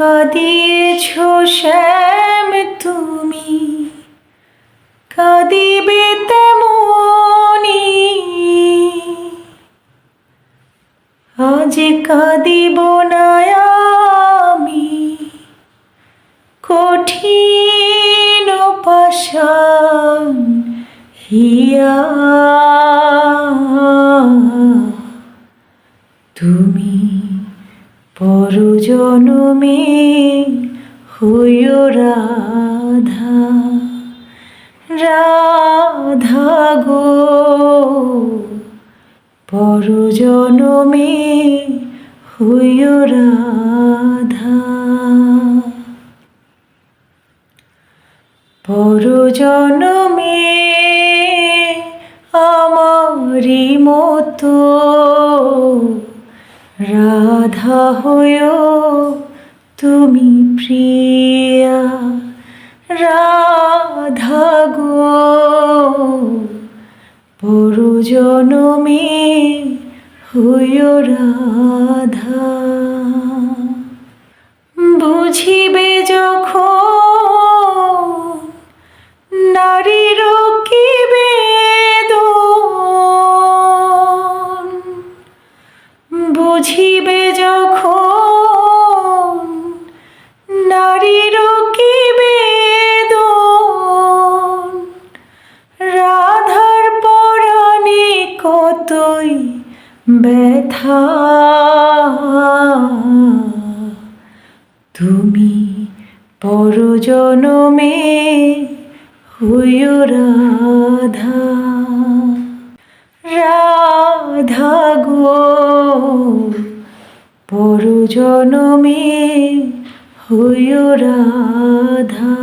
কাঁদিয়েছ শ্যাম তুমি। কাঁদিবে তেমনি। আজ কাঁদিব না আমি। কঠিন পাশান হিয়া। তুমি। পরজনমে হইও রাধা রাধা গো। পরজনমে হইও রাধা পরজনমে রাধা হয়েও তুমি প্রিয়া। রাধা গো পরজনমে হইও রাধা। বুঝিবে যখন বুঝিবে যখন নারীর কি বেদন? রাধার পরাণে কতই ব্যথা? তুমি পরজনমে হইও রাধা। রাধা গো। পরজনমে হইও রাধা।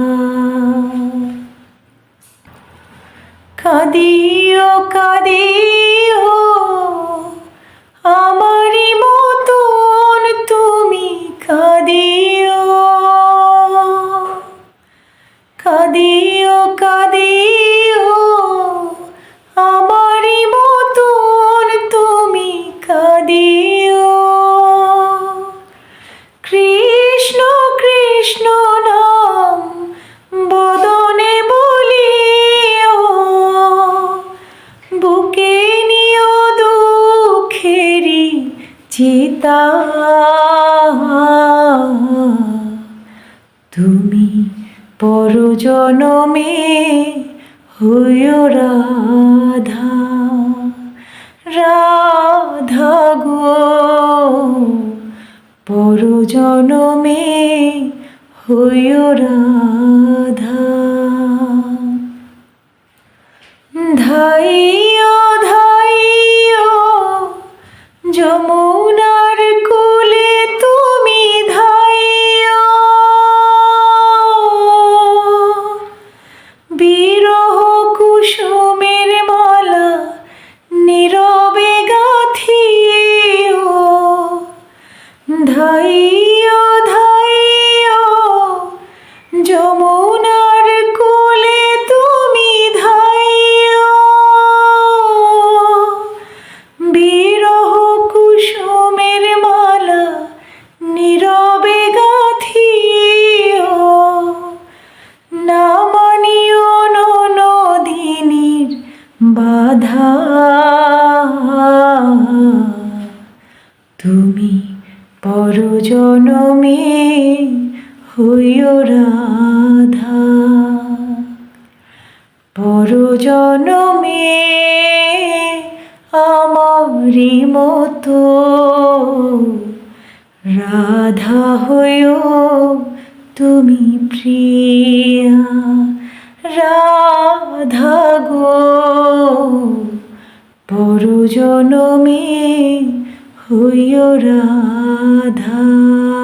কাঁদিও কাঁদিও চিতা তুমি পরজনমে হইও রাধা রাধা গো। পরজনমে হইও রাধা। ধাইও যমুনার কোলে তুমি ধাইও বিরহ কুসুমের মালা নীরবে গাথিও বাধা। তুমি পরজনমে। হইও রাধা। পরজনমে আমারি মতো রাধা হইও তুমি প্রিয়া। রাধা গো পরজনমে হইও রাধা।